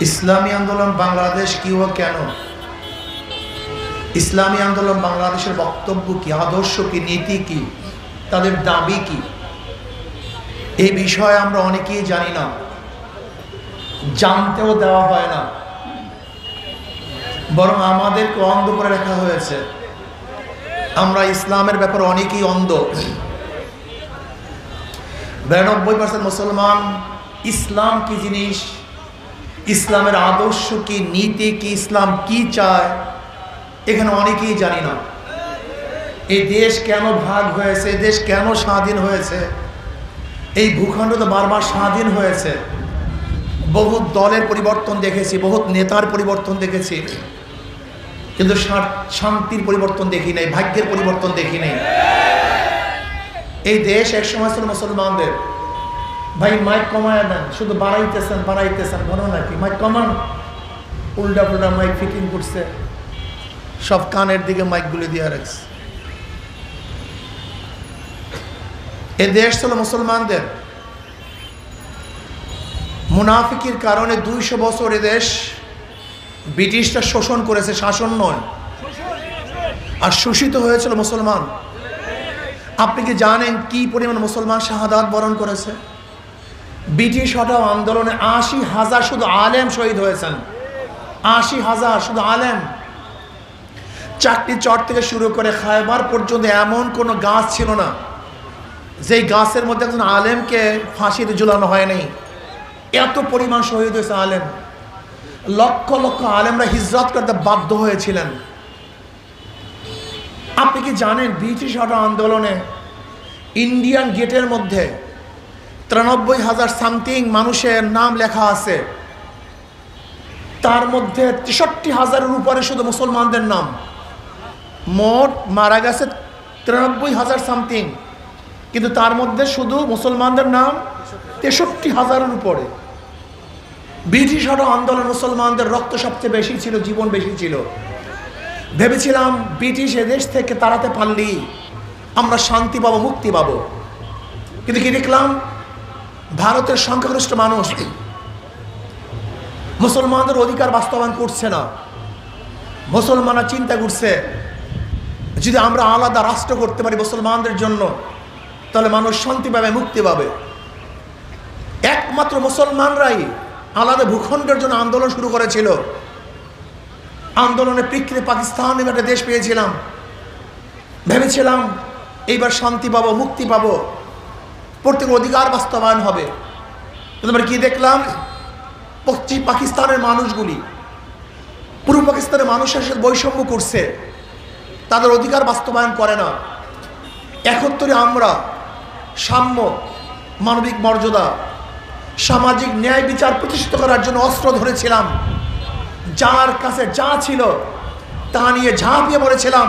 ইসলামী আন্দোলন বাংলাদেশ কি ও কেন? ইসলামী আন্দোলন বাংলাদেশের বক্তব্য কি, আদর্শ কি, নীতি কি, তাদের দাবি কি? এই বিষয়ে আমরা অনেকেই জানি না। জানতেও দেওয়া হয় না। বরং আমাদেরকে অন্ধ করে রাখা হয়েছে। আমরা ইসলামের ব্যাপারে অনেকেই অন্ধ। বিরানব্বই পার্সেন্ট মুসলমান ইসলাম কি জিনিস? ইসলামের আদর্শ কি, নীতি কি, ইসলাম কি চায়, এখানে অনেকেই জানি না। এই দেশ কেন ভাগ হয়েছে, এই দেশ কেন স্বাধীন হয়েছে? এই ভূখণ্ড তো বারবার স্বাধীন হয়েছে। বহু দলের পরিবর্তন দেখেছি, বহুত নেতার পরিবর্তন দেখেছি। কিন্তু শান্তির পরিবর্তন দেখি নাই, ভাগ্যের পরিবর্তন দেখি নাই। এই দেশ এক সময় ছিল মুসলমানদের। ভাই মাইক কমায় দেন, শুধু বাড়াইতেছেন বাড়াইতেছেন বলো নাকি? মাইক কমান। উল্টা পুল্টা মাইক ফিটিং করছে। সব কানের দিকে মাইকগুলি দিয়ে রাখছে। এ দেশ ছিল মুসলমানদের। মুনাফিকির কারণে দুইশো বছর এ দেশ ব্রিটিশরা শোষণ করেছে, শাসন নয়। আর শোষিত হয়েছিল মুসলমান। আপনি কি জানেন কি পরিমাণ মুসলমান শাহাদাত বরণ করেছে? ব্রিটিশ হটাও আন্দোলনে আশি হাজার শুধু আলেম শহীদ হয়েছেন। আশি হাজার শুধু আলেম। চাকরি চট থেকে শুরু করে খায়বার পর্যন্ত এমন কোনো গাছ ছিল না, যেই গাছের মধ্যে একজন আলেমকে ফাঁসিতে ঝুলানো হয়নি। এত পরিমাণ শহীদ হয়েছে আলেম। লক্ষ লক্ষ আলেমরা হিজরত করতে বাধ্য হয়েছিলেন। আপনি কি জানেন ব্রিটিশ হটা আন্দোলনে ইন্ডিয়ান গেটের মধ্যে তিরানব্বই হাজার সামথিং মানুষের নাম লেখা আছে। তার মধ্যে তেষট্টি হাজারের উপরে শুধু মুসলমানদের নাম। মোট মারা গেছে তিরানব্বই হাজার সামথিং। কিন্তু তার মধ্যে শুধু মুসলমানদের নাম তেষট্টি হাজারের উপরে। ব্রিটিশ হটা আন্দোলন মুসলমানদের রক্ত সবচেয়ে বেশি ছিল, জীবন বেশি ছিল। ভেবেছিলাম ব্রিটিশ এদেশ থেকে তাড়াতে পারলেই আমরা শান্তি পাবো, মুক্তি পাবো। কিন্তু কি দেখলাম? ভারতের সংখ্যাগরিষ্ঠ মানুষ। মুসলমানদের অধিকার বাস্তবায়ন করছে না। মুসলমানরা চিন্তা করছে, যদি আমরা আলাদা রাষ্ট্র করতে পারি মুসলমানদের জন্য, তাহলে মানুষ শান্তি পাবে মুক্তি পাবে। একমাত্র মুসলমানরাই আলাদা ভূখণ্ডের জন্য আন্দোলন শুরু করেছিল। আন্দোলনের প্রেক্ষিতে পাকিস্তান একটা দেশ পেয়েছিলাম। ভেবেছিলাম, এইবার শান্তি পাবো, মুক্তি পাবো। প্রত্যেক অধিকার বাস্তবায়ন হবে। কিন্তু আমরা কি দেখলাম? পশ্চিম পাকিস্তানের মানুষগুলি, পূর্ব পাকিস্তানের মানুষের সাথে বৈষম্য করছে। তাদের অধিকার বাস্তবায়ন করে না। একত্রে আমরা সাম্য, মানবিক মর্যাদা, সামাজিক ন্যায় বিচার প্রতিষ্ঠিত করার জন্য অস্ত্র ধরেছিলাম। যার কাছে যা ছিল, তা নিয়ে ঝাঁপিয়ে পড়েছিলাম।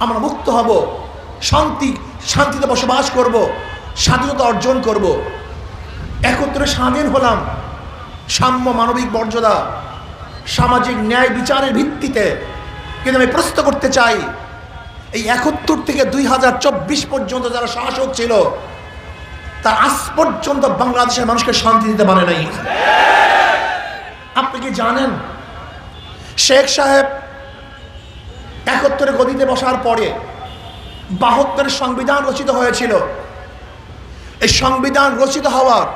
আমরা মুক্ত হব, শান্তি, শান্তিতে বসবাস করব। স্বাধীনতা অর্জন করব। একত্রে স্বাধীন হলাম। সাম্য মানবিক মর্যাদা, সামাজিক ন্যায় বিচারের ভিত্তিতে কিন্তু আমি প্রশ্ন করতে চাই, এই একাত্তর থেকে দুই হাজার চব্বিশ পর্যন্ত যারা শাসক ছিল, তার আজ পর্যন্ত বাংলাদেশের মানুষকে শান্তি দিতে পারে নাই। আপনি কি জানেন, শেখ সাহেব একাত্তরে গদিতে বসার পরে বাহাত্তরের সংবিধান রচিত হয়েছিল। এই সংবিধান রচিত হওয়ার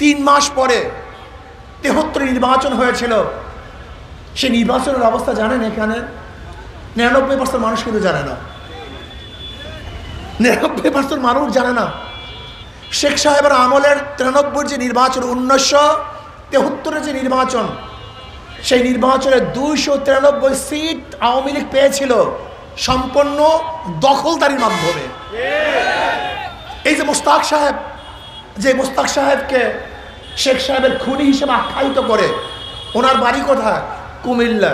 তিন মাস পরে তেহত্তর নির্বাচন হয়েছিল। সেই নির্বাচনের অবস্থা জানেন এখানে? নিরানব্বই পার্সেন্ট মানুষ কিন্তু জানে না। নিরানব্বই পার্সেন্ট মানুষ জানে না। শেখ সাহেবের আমলের তিরানব্বই যে নির্বাচন, উনিশশো তেহত্তরের যে নির্বাচন, সেই নির্বাচনে দুইশো তিরানব্বই সিট আওয়ামী লীগ পেয়েছিল সম্পন্ন দখলদারির মাধ্যমে। এই যে মোস্তাক সাহেব, যে মোস্তাক সাহেবকে শেখ সাহেবের খুনি হিসেবে আখ্যায়িত করে, ওনার বাড়ি কোথায়? কুমিল্লা।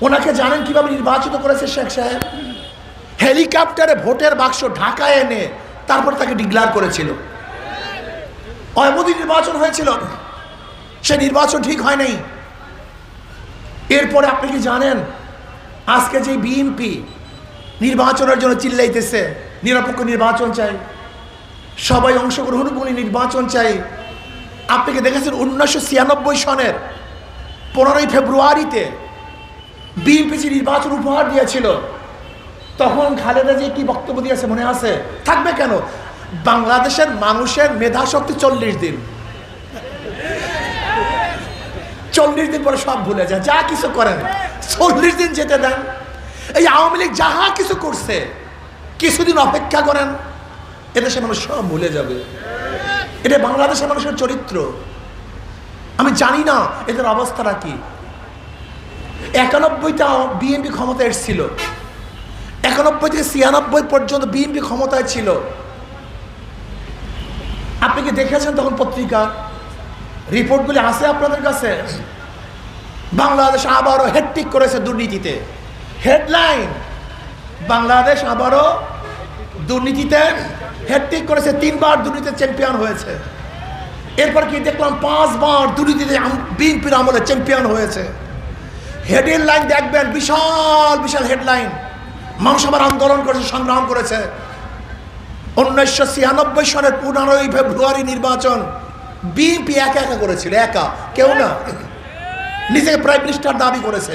ওনাকে জানেন কীভাবে নির্বাচিত করেছে শেখ সাহেব? হেলিকপ্টারে ভোটের বাক্স ঢাকায় এনে তারপর তাকে ডিক্লার করেছিল। অয়মোদী নির্বাচন হয়েছিল। সে নির্বাচন ঠিক হয় নাই। এরপরে আপনি কি জানেন? আজকে যে বিএনপি নির্বাচনের জন্য চিল্লাইতেছে নিরপেক্ষ নির্বাচন চাই। সবাই অংশগ্রহণ বলে নির্বাচন চাই। আপনি কি দেখেছেন উনিশশো ছিয়ানব্বই সনের পনেরোই ফেব্রুয়ারিতে বিএনপি যে নির্বাচন উপহার দিয়েছিল, তখন খালেদা যে কি বক্তব্য দিয়েছে মনে আছে? থাকবে কেন? বাংলাদেশের মানুষের মেধা শক্তি চল্লিশ দিন। চল্লিশ দিন পরে সব ভুলে যায়, যা কিছু করেন, চল্লিশ দিন যেতে দেন। এই আওয়ামী লীগ যাহা কিছু করছে কিছুদিন অপেক্ষা করেন, এদেশে মানুষ সব ভুলে যাবে। এটা বাংলাদেশের মানুষের চরিত্র। আমি জানি না এদের অবস্থাটা কি। একানব্বইটা বিএনপি ক্ষমতায় এসেছিল। একানব্বই থেকে ছিয়ানব্বই পর্যন্ত বিএনপি ক্ষমতায় ছিল। আপনি কি দেখেছেন তখন পত্রিকা? রিপোর্টগুলি আছে আপনাদের কাছে? বাংলাদেশ আবারও হেডটিক করেছে দুর্নীতিতে। হেডলাইন বাংলাদেশ আবারও দুর্নীতিতে হেডটিক করেছে, তিনবার দুর্নীতিতে চ্যাম্পিয়ন হয়েছে। এরপর কি দেখলাম, পাঁচবার দুর্নীতিতে বিএনপির আমলে চ্যাম্পিয়ন হয়েছে। হেডের লাইন দেখবেন, বিশাল বিশাল হেডলাইন মানুষ আবার আন্দোলন করেছে, সংগ্রাম করেছে। উনিশশো ছিয়ানব্বই সনের পনেরোই ফেব্রুয়ারি নির্বাচন, বিএনপি একা একা করেছিল, একা, কেউ না। নিজেকে প্রাইম মিনিস্টার দাবি করেছে।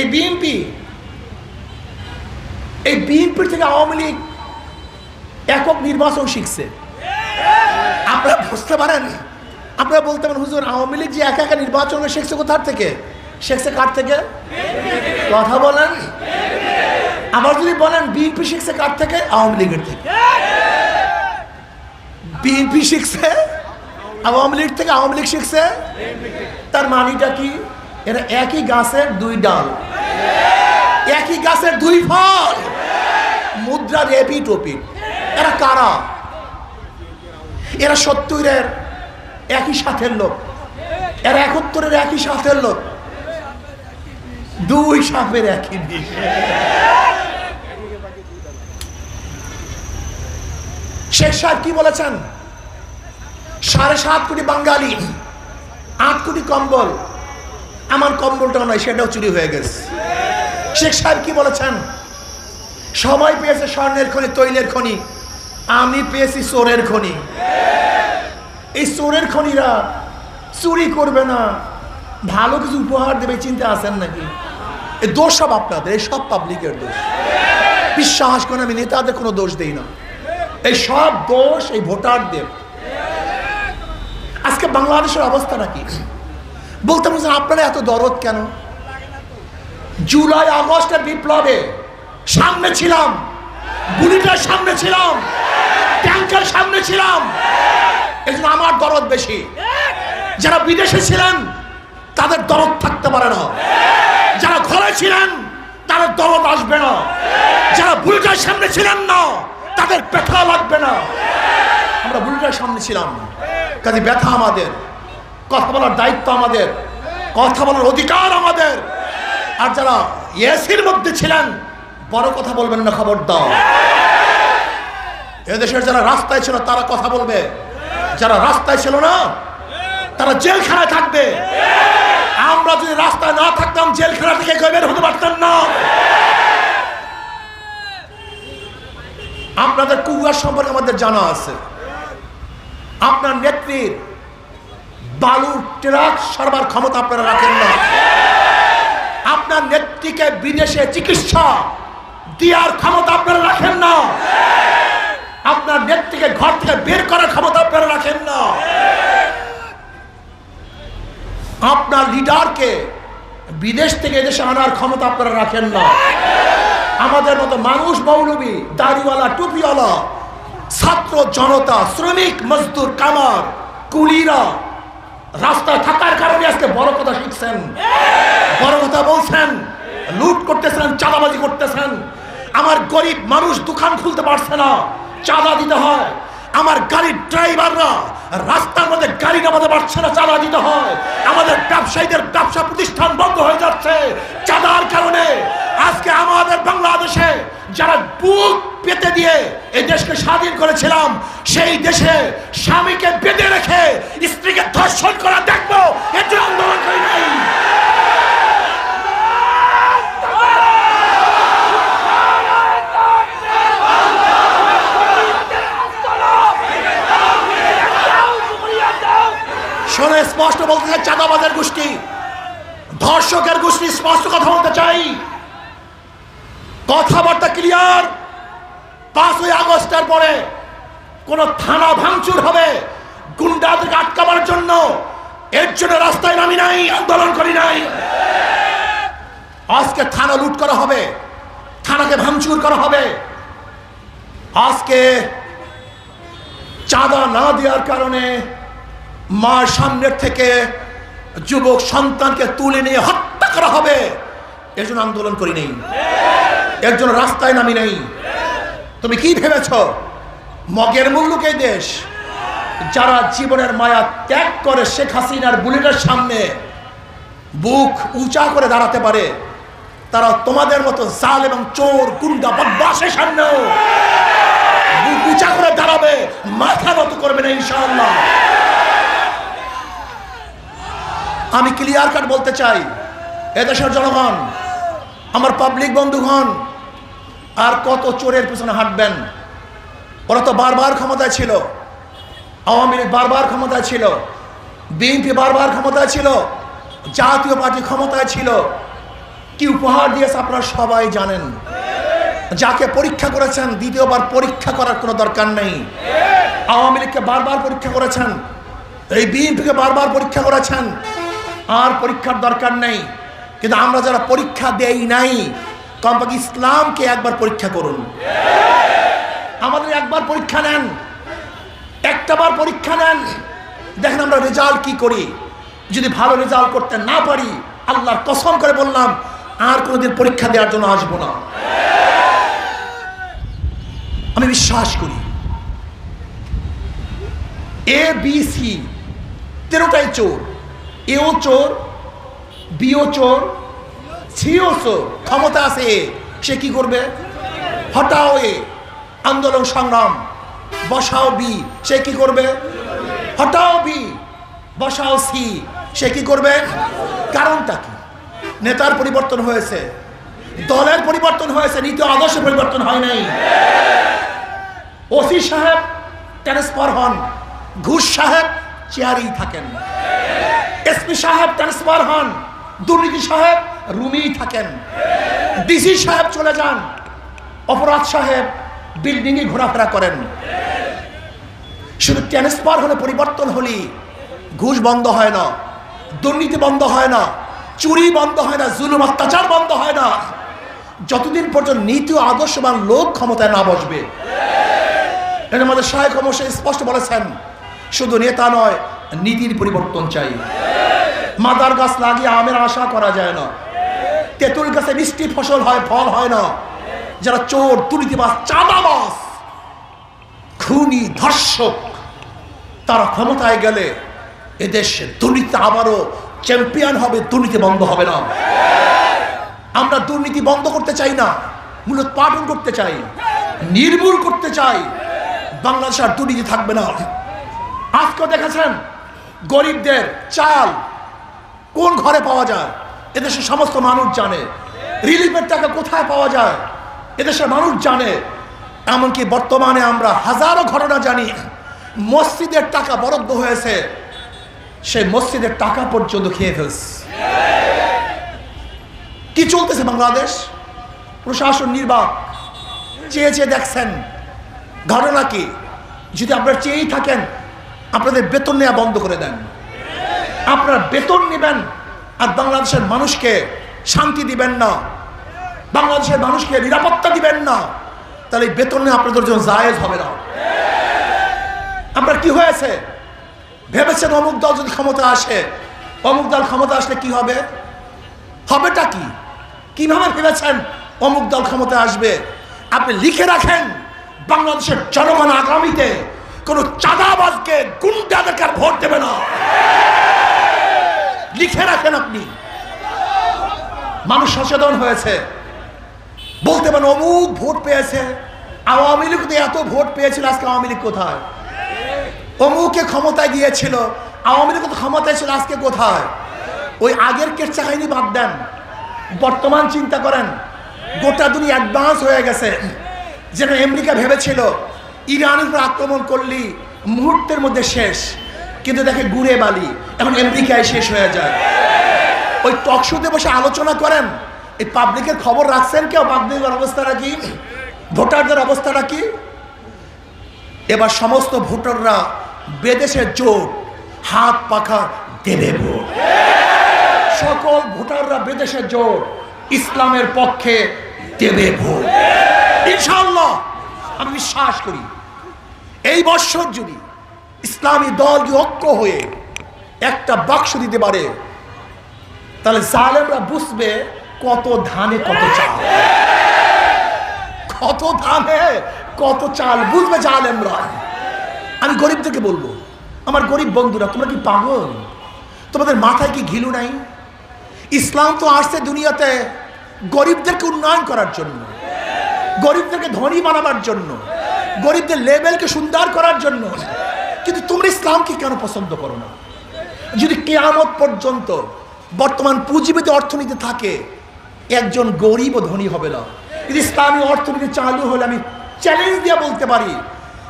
এই বিএনপি, এই বিএনপির থেকে আওয়ামী লীগ একক নির্বাচন শিখছে। আপনারা বুঝতে পারেন আপনারা বলতে পারেন, হুজুর, আওয়ামী লীগ যে একা একা নির্বাচন শিখছে কোথার থেকে? শিখছে কার থেকে? কথা বলেন। আবার যদি বলেন, বিএনপি শিখছে কার থেকে? আওয়ামী লীগের থেকে। বিএনপি শিখছে? আওয়ামী লীগ থেকে আওয়ামী লীগ শিখছে? তার মানিটা কি? এরা একই গাছের দুই ডাল। একই গাছের দুই ফল। মুদ্রা রেপি টপি এরা কারা? এরা সত্তরের একই সাথের লোক। এরা একাত্তরের একই সাথের লোক। দুই সাপের একই শেখ সাহেব কি বলেছেন? সাড়ে সাত কোটি বাঙালি, আট কোটি কম্বল। আমার কম্বলটাও নয়, সেটাও চুরি হয়ে গেছে। শেখ সাহেব কি বলেছেন? সবাই পেয়েছে স্বর্ণের খনি, তৈলের খনি। আমি পেয়েছি চোরের খনি। এই চোরের খনিরা চুরি করবে না। ভালো কিছু উপহার দেবে, চিন্তা আছেন নাকি? এই দোষ সব আপনাদের, এই সব পাবলিকের দোষ। বিশ্বাস করে আমি নেতাদের কোনো দোষ দেই না। এই সব দোষ এই ভোটারদের। আজকে বাংলাদেশের অবস্থাটা কি? বলতে বলছেন আপনারা এত দরদ কেন? জুলাই, আগস্টের বিপ্লবে সামনে ছিলাম, গুলিটার সামনে ছিলাম। ট্যাঙ্কের সামনে ছিলাম। এই জন্য আমার দরদ বেশি। যারা বিদেশে ছিলেন, তাদের দরদ থাকতে পারে না। যারা ঘরে ছিলেন, তাদের দরদ আসবে না। যারা বুলটার সামনে ছিলেন না, তাদের ব্যথা লাগবে না। আমরা বুলটার সামনে ছিলাম। কাজে ব্যথা আমাদের, কথা বলার দায়িত্ব আমাদের, কথা বলার অধিকার আমাদের। আর যারা এসির মধ্যে ছিলেন, বড় কথা বলবেন না খবর দাও এদেশের যারা রাস্তায় ছিল তারা কথা বলবে। যারা রাস্তায় ছিল না, তারা জেলখানায় থাকবে। আমরা যদি রাস্তায় না থাকতাম, জেলখানা থেকে বের হতে পারতাম না। আপনাদের কুয়ার সম্পর্কে আমাদের জানা আছে। আপনার নেত্রীর বালুর ট্রাক সরবার ক্ষমতা আপনারা রাখেন না। আপনার নেত্রীকে বিদেশে চিকিৎসা দেওয়ার ক্ষমতা আপনারা রাখেন না। আপনার ব্যক্তিকে ঘর থেকে বের করার ক্ষমতা আপনারা রাখেন না। আপনার লিডারকে বিদেশ থেকে এদেশে আনার ক্ষমতা আপনারা রাখেন না। আমাদের মতো মানুষ মৌলবী, দাড়িওয়ালা, টুপিওয়ালা, ছাত্র জনতা, শ্রমিক, মজদুর, কামার, কুলিরা রাস্তায় থাকার কারণে আজকে বড় কথা শিখছেন। বড় কথা বলছেন, লুট করতেছেন, চাঁদাবাজি করতেছেন। আমার গরিব মানুষ দোকান খুলতে পারছে না। চাঁদা দিতে হয়। আমার গাড়ির ড্রাইভাররা রাস্তার মধ্যে গাড়ি নামাতে পারছে না, চাঁদা দিতে হয়। আমাদের ব্যবসায়ীদের ব্যবসা প্রতিষ্ঠান বন্ধ হয়ে যাচ্ছে চাঁদার কারণে। আজকে আমাদের বাংলাদেশে যারা বুক পেতে দিয়ে এই দেশকে স্বাধীন করেছিলাম, সেই দেশে স্বামীকে বেঁধে রেখে স্ত্রীকে ধর্ষণ করা দেখব এটা আন্দোলন করি নাই। চাঁদাবাদের গোষ্ঠী। ধর্ষকের গোষ্ঠী স্পষ্ট কথা বলতে চাই। কথাবার্তা ক্লিয়ার পাঁচই আগস্টের পরে কোন থানা ভাঙচুর হবে। গুন্ডাদেরকে আটকাবার জন্য। এর জন্য রাস্তায় নামি নাই, আন্দোলন করি নাই। আজকে থানা লুট করা হবে। থানাকে ভাঙচুর করা হবে। আজকে চাঁদা না দেওয়ার কারণে মার সামনের থেকে যুবক সন্তানকে তুলে নিয়ে হত্যা করা হবে। এর জন্য আন্দোলন করি নেই। এর জন্য রাস্তায় নামি নেই। তুমি কি ভেবেছ? মগের মুল্লুকে দেশ। যারা জীবনের মায়া ত্যাগ করে শেখ হাসিনার বুলেটের সামনে বুক উঁচা করে দাঁড়াতে পারে, তারা তোমাদের মতো জাল এবং চোর, গুন্ডা বদমাসের সামনেও বুক উঁচা করে দাঁড়াবে, মাথা নত করবে না ইনশাআল্লাহ। আমি ক্লিয়ার কাট বলতে চাই। এদেশের জনগণ, আমার পাবলিক বন্ধুগণ, আর কত চোরের পিছনে হাঁটবেন? ওরা তো বারবার ক্ষমতায় ছিল। আওয়ামী লীগ বারবার ক্ষমতায় ছিল। বিএনপি বারবার ক্ষমতায় ছিল। জাতীয় পার্টি ক্ষমতায় ছিল। কি উপহার দিয়েছে আপনারা সবাই জানেন। যাকে পরীক্ষা করেছেন, দ্বিতীয়বার পরীক্ষা করার কোনো দরকার নেই। আওয়ামী লীগকে বারবার পরীক্ষা করেছেন। এই বিএনপিকে বারবার পরীক্ষা করেছেন। আর পরীক্ষার দরকার নেই। কিন্তু আমরা যারা পরীক্ষা দেই নাই, কমপক্ষে ইসলামকে একবার পরীক্ষা করুন। আমাদের একবার পরীক্ষা নেন, একটাবার পরীক্ষা নেন। দেখেন আমরা রেজাল্ট কি করি? যদি ভালো রেজাল্ট করতে না পারি, আল্লাহর কসম করে বললাম, আর কোনোদিন পরীক্ষা দেওয়ার জন্য আসব না। আমি বিশ্বাস করি এ বি সি তেরোটাই চোর। এও চোর, বিও চোর সিও চোর। ক্ষমতা আছে এ। সে কি করবে? হটাও এ। আন্দোলন সংগ্রাম। বসাও বি। সে কি করবে? হটাও বি। বসাও সি। সে কি করবে? কারণটা কি? নেতার পরিবর্তন হয়েছে। দলের পরিবর্তন হয়েছে। নীতি আদর্শ পরিবর্তন হয় নাই। ওসি সাহেব ট্রান্সফার হন ঘুষ সাহেব চেয়ারেই থাকেন। এসপি সাহেব ট্রান্সফার হন। দুর্নীতি সাহেব রুমেই থাকেন। ডিসি সাহেব চলে যান। অপরাধ সাহেব বিল্ডিংয়ে ঘোরাফেরা করেন। শুধু ট্রান্সফার হলে পরিবর্তন হলি, ঘুষ বন্ধ হয় না, দুর্নীতি বন্ধ হয় না, চুরি বন্ধ হয় না, জুলুম, অত্যাচার বন্ধ হয় না। যতদিন পর্যন্ত নীতি ও আদর্শবান লোক ক্ষমতায় না বসবে। এর আমাদের সহায়ক অবশ্যই স্পষ্ট বলেছেন, শুধু নেতা নয় নীতির পরিবর্তন চাই। মাদার গাছ লাগিয়ে আমের আশা করা যায় না। তেঁতুল গাছে মিষ্টি ফসল হয়, ফল হয় না। যারা চোর দুর্নীতিবাস চাঁদাবাস খুনি, ধর্ষক, তারা ক্ষমতায় গেলে এদেশে দুর্নীতি আবারও চ্যাম্পিয়ন হবে, দুর্নীতি বন্ধ হবে না। আমরা দুর্নীতি বন্ধ করতে চাই না, মূলত পাঠন করতে চাই, নির্মূল করতে চাই। বাংলাদেশ আর দুর্নীতি থাকবে না। আজকে দেখেছেন গরিবদের চাল কোন ঘরে পাওয়া যায়? এদেশের সমস্ত মানুষ জানে। রিলিফের টাকা কোথায় পাওয়া যায়? এদেশের মানুষ জানে। এমনকি বর্তমানে আমরা হাজারো ঘটনা জানি। মসজিদের টাকা বরাদ্দ হয়েছে। সেই মসজিদের টাকা পর্যন্ত খেয়ে ফেলছে। কি চলতেছে বাংলাদেশ? প্রশাসন নির্বাক চেয়ে চেয়ে দেখছেন। ঘটনা কি? যদি আপনারা চেয়েই থাকেন আপনাদের বেতন নেওয়া বন্ধ করে দেন। আপনারা বেতন নেবেন আর বাংলাদেশের মানুষকে শান্তি দিবেন না। বাংলাদেশের মানুষকে নিরাপত্তা দিবেন না। তাহলে বেতন নিয়ে আপনাদের জন্য জায়েজ হবে না। আপনার কি হয়েছে? ভেবেছেন অমুক দল যদি ক্ষমতা আসে, অমুক দল ক্ষমতা আসলে কি হবে? হবেটা কি? কীভাবে ভেবেছেন অমুক দল ক্ষমতা আসবে? আপনি লিখে রাখেন বাংলাদেশের জনগণ আগামীতে কোন চাঁদাবাজকে গুন্ডাদেরকে আর ভোট দেবে না। লিখে রাখেন আপনি। মানুষ সচেতন হয়েছে। বলতে পারেন, অমুক ভোট পেয়েছে। আওয়ামী লীগ এত ভোট পেয়েছিল, আজকে আওয়ামী লীগ কোথায়? অমুকে ক্ষমতায় গিয়েছিল, আওয়ামী লীগ তো ক্ষমতায় ছিল, আজকে কোথায়? ওই আগের কেচ্ছা কাহিনী বাদ দেন। বর্তমান চিন্তা করেন, গোটা দুনিয়া অ্যাডভান্স হয়ে গেছে। যেটা আমেরিকা ভেবেছিল ইরানের উপর আক্রমণ করলি, মুহূর্তের মধ্যে শেষ। কিন্তু দেখে গুড়ে বালি। এখন আমেরিকায় শেষ হয়ে যায়। ওই টক শোতে বসে আলোচনা করেন, এই পাবলিকের খবর রাখছেন কেউ? পাবলিকের অবস্থাটা কি ভোটারদের অবস্থাটা কি এবার সমস্ত ভোটাররা বেদেশের জোট, হাত পাখা দেবে ভোট। সকল ভোটাররা বেদেশের জোট, ইসলামের পক্ষে দেবে ভোট। ইনশাল্লাহ আমি বিশ্বাস করি। এই বৎসর যদি ইসলামী দল ঐক্য হয়ে একটা বাক্স দিতে পারে, তাহলে জালেমরা বুঝবে কত ধানে কত চাল। কত ধানে কত চাল বুঝবে জালেমরা। আমি গরিবদেরকে বলব, আমার গরিব বন্ধুরা, তোমরা কি পাগল? তোমাদের মাথায় কি ঘিলু নাই? ইসলাম তো আসছে দুনিয়াতে গরিবদেরকে উন্নয়ন করার জন্য, গরিবদেরকে ধনী বানাবার জন্য। গরিবদের লেভেলকে সুন্দর করার জন্য। কিন্তু তোমরা ইসলামকে কেন পছন্দ করো না? যদি কেয়ামত পর্যন্ত বর্তমান পুঁজিবিদ অর্থনীতি থাকে, একজন গরিব ও ধনী হবে না। কিন্তু ইসলামী অর্থনীতি চালু হলে আমি চ্যালেঞ্জ দিয়ে বলতে পারি,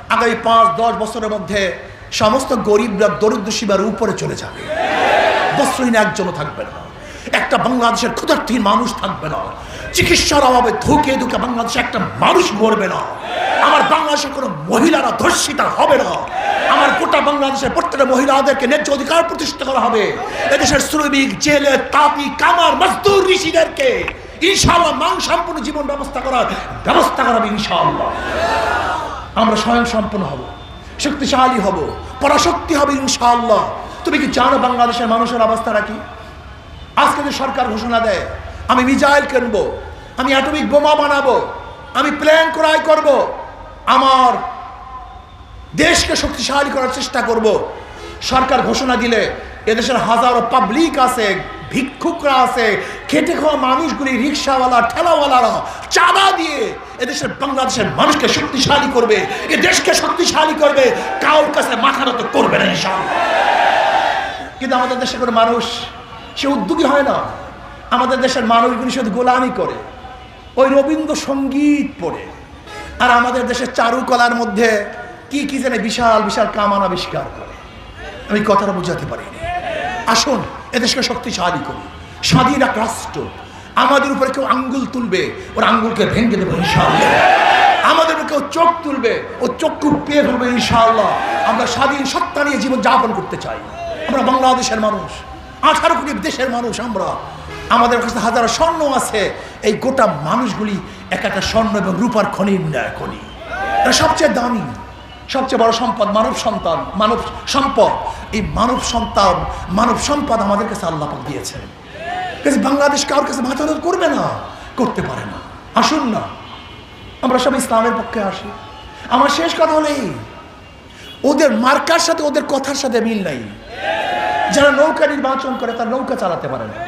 আগামী পাঁচ, দশ বছরের মধ্যে সমস্ত গরিবরা দরিদ্র সীমার উপরে চলে যাবে। বস্ত্রহীন একজনও থাকবে না। একটা বাংলাদেশের ক্ষুধার্থীর মানুষ থাকবে না। চিকিৎসার অভাবে ধুকে ধুকে বাংলাদেশে একটা মানুষ মরবে না। আমার বাংলাদেশের কোনো মহিলারা ধর্ষিতা হবে না। আমার গোটা বাংলাদেশের প্রত্যেকটা মহিলাদেরকে ন্যায্য অধিকার প্রতিষ্ঠা করা হবে। এদেশের শ্রমিক, জেলে, তাঁতি, কামার, মজদুর ঋষিদেরকে ইনশাআল্লাহ মান সম্পূর্ণ জীবন ব্যবস্থা করার ব্যবস্থা করা হবে ইনশাআল্লাহ। আমরা স্বয়ং সম্পন্ন হব, শক্তিশালী হব, পরাশক্তি হবে ইনশাআল্লাহ। তুমি কি জানো বাংলাদেশের মানুষের অবস্থাটা কি আজকে যে সরকার ঘোষণা দেয়, আমি মিজাইল কিনবো, আমি অ্যাটমিক বোমা বানাবো, আমি প্ল্যান ক্রয় করব, আমার দেশকে শক্তিশালী করার চেষ্টা করব। সরকার ঘোষণা দিলে এদেশের হাজারো পাবলিক আছে, ভিক্ষুকরা আছে, খেটে খাওয়া মানুষগুলি, রিক্সাওয়ালা, ঠেলাওয়ালারা চাঁদা দিয়ে এদেশের বাংলাদেশের মানুষকে শক্তিশালী করবে, এ দেশকে শক্তিশালী করবে কাউর কাছে মাথা নত করবে না কিন্তু আমাদের দেশের কোনো মানুষ সে উদ্যোগী হয় না। আমাদের দেশের মানুষগুলি শুধু গোলামি করে, ওই রবীন্দ্রসঙ্গীত পড়ে। আর আমাদের দেশের চারুকলার মধ্যে কি কি জানে বিশাল বিশাল কামান আবিষ্কার করে। আমি কথাটা বোঝাতে পারিনি। আসুন, এদেশকে শক্তিশালী করি। স্বাধীন এক রাষ্ট্র। আমাদের উপরে কেউ আঙ্গুল তুলবে, ওর আঙ্গুলকে ভেঙে দেবো ইনশাআল্লাহ। আমাদের কেউ চোখ তুলবে, ও চক্ষু পেয়ে ফেলবে ইনশাআল্লাহ। আমরা স্বাধীন সত্তা নিয়ে জীবন যাপন করতে চাই। আমরা বাংলাদেশের মানুষ। আঠারো কোটি দেশের মানুষ আমরা। আমাদের কাছে হাজারো স্বর্ণ আছে। এই গোটা মানুষগুলি এক একটা স্বর্ণ এবং রূপার খনির খনি। এটা সবচেয়ে দামি, সবচেয়ে বড় সম্পদ মানব সন্তান, মানব সম্পদ। এই মানব সন্তান, মানব সম্পদ আমাদের কাছে আল্লাহ পাক দিয়েছেন। কাছে বাংলাদেশ কারোর কাছে মাথা নত করবে না, করতে পারে না। আসুন না, আমরা সব ইসলামের পক্ষে আসি। আমার শেষ কথা হলেই ওদের মার্কার সাথে, ওদের কথার সাথে মিল নাই। যারা নৌকা নির্বাচন করে তারা নৌকা চালাতে পারে না।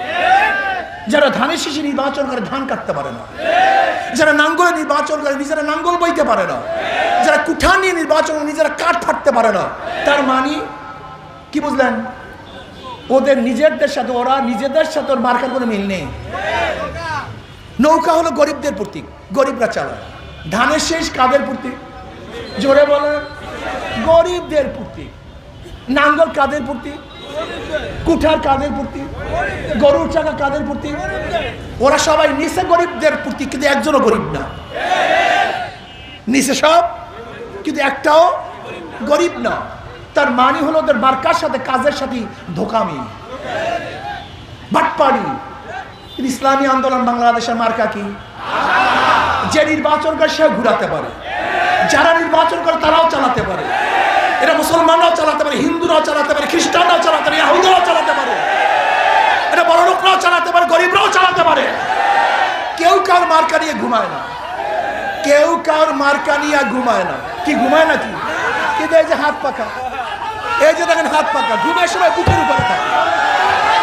যারা ধানের শিশি নির্বাচন করে ধান কাটতে পারে না। যারা নাঙ্গলে নির্বাচন করে নিজেরা নাঙ্গল বইতে পারে না। যারা কুঠা নিয়ে নির্বাচন নিজেরা কাঠ ফাটতে পারে না। তার মানি, কি বুঝলেন? ওদের নিজেদের সাথে ওরা নিজেদের সাথে ওর মার্কার কোনো মিল নেই। নৌকা হলো গরিবদের প্রতীক, গরিবরা চালায়। ধানের শেষ কাদের প্রতীক? জোরে বলেন, গরিবদের প্রতীক। নাঙ্গল কাদের প্রতীক? কুঠার কাদের প্রতি, গরুর চাকা কাদের প্রতি, ওরা সবাই নিচে গরিবদের প্রতি, কিন্তু একজনও গরিব না। নিচে সব, কিন্তু একটাও গরিব না। তার মানি হলো ওদের মার্কার সাথে, কাজের সাথে ধোকামি। বাটপাড়ি। ইসলামী আন্দোলন বাংলাদেশের মার্কা কি? যে নির্বাচন করে সেও ঘুরাতে পারে। যারা নির্বাচন করে তারাও চালাতে পারে। এটা মুসলমানরাও চালাতে পারে, হিন্দুরাও চালাতে পারে, খ্রিস্টানরাও চালাতে পারে, ইয়াহুদরাও চালাতে পারে। এটা বড় লোকরাও চালাতে পারে, গরিবরাও চালাতে পারে। কেউ কার মার্কা নিয়ে ঘুমায় না। কেউ কার মার্কা নিয়ে ঘুমায় না। কি ঘুমায় নাকি? কিন্তু এই যে হাত পাকা? এই যে দেখেন হাত পাকা, ঘুমের সময় বুকের উপরে থাকে।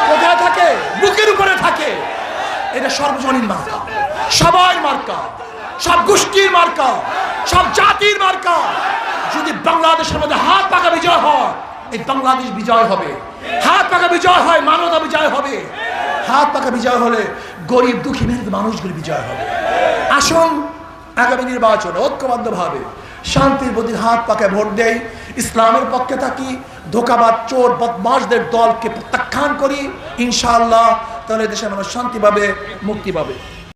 কোথায় থাকে? বুকের উপরে থাকে। এটা সর্বজনীন মার্কা। সবাই মার্কা। সব গোষ্ঠীর মার্কা। সব জাতির মার্কা। যদি বাংলাদেশের মধ্যে হাত পাকা বিজয় হয়, এই বাংলাদেশ বিজয় হবে। হাত পাকা বিজয় হয়, মানবতা বিজয় হবে। হাত পাকা বিজয় হলে গরিব, দুঃখী মেহনত মানুষগুলি বিজয় হবে। আসুন, আগামী নির্বাচন ঐক্যবদ্ধভাবে শান্তির প্রতি হাত পাকে ভোট দেই, ইসলামের পক্ষে থাকি ধোকাবাদ চোর বদমাসদের দলকে প্রত্যাখ্যান করি, ইনশাআল্লাহ, তাহলে দেশের মানুষ শান্তি পাবে মুক্তি পাবে